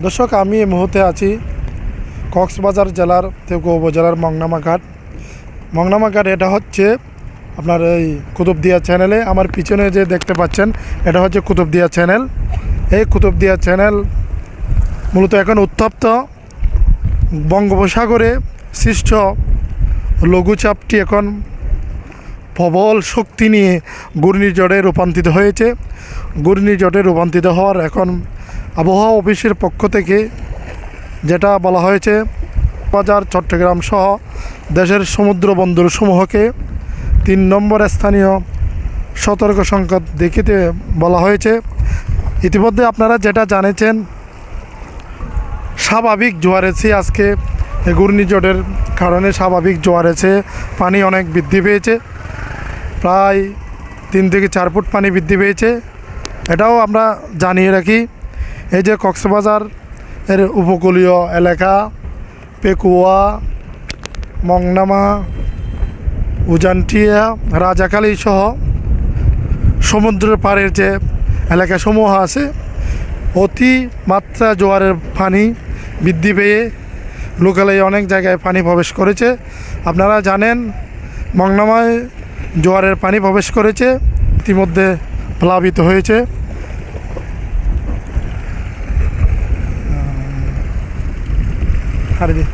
দর্শক, আমি এই মুহূর্তে আছি কক্সবাজার জেলার থেকে উপজেলার মংনামা ঘাট। মংনামা ঘাট, এটা হচ্ছে আপনার এই কুতুবদিয়া চ্যানেলে আমার পিছনে যে দেখতে পাচ্ছেন, এটা হচ্ছে কুতুবদিয়া চ্যানেল এই কুতুবদিয়া চ্যানেল মূলত এখন উত্তপ্ত বঙ্গোপসাগরে সৃষ্ট লঘুচাপটি এখন প্রবল শক্তি নিয়ে ঘূর্ণিঝড়ে রূপান্তরিত হয়েছে। ঘূর্ণিঝড়ে রূপান্তরিত হওয়ার এখন আবহাওয়া অফিসের পক্ষ থেকে যেটা বলা হয়েছে, বাজার চট্টগ্রাম সহ দেশের সমুদ্র বন্দর সমূহকে তিন নম্বর স্থানীয় সতর্ক সংকেত দেখিতে বলা হয়েছে। ইতিমধ্যে আপনারা যেটা জানেছেন, স্বাভাবিক জোয়ার এসে আজকে ঘূর্ণিঝড়ের কারণে স্বাভাবিক জোয়ার এসে পানি অনেক বৃদ্ধি পেয়েছে। প্রায় তিন থেকে চার ফুট পানি বৃদ্ধি পেয়েছে। এটাও আমরা জানিয়ে রাখি এই যে কক্সবাজার, এর উপকূলীয় এলাকা, পেকুয়া, মংনামা, উজানটিয়া রাজাকালী সহ সমুদ্রের পাড়ের যে এলাকাসমূহ আছে, অতি মাত্রা জোয়ারের পানি বৃদ্ধি পেয়ে লোকালে অনেক জায়গায় পানি প্রবেশ করেছে। আপনারা জানেন, মংনামায় জোয়ারের পানি প্রবেশ করেছে, ইতিমধ্যে প্লাবিত হয়েছে। खरेदी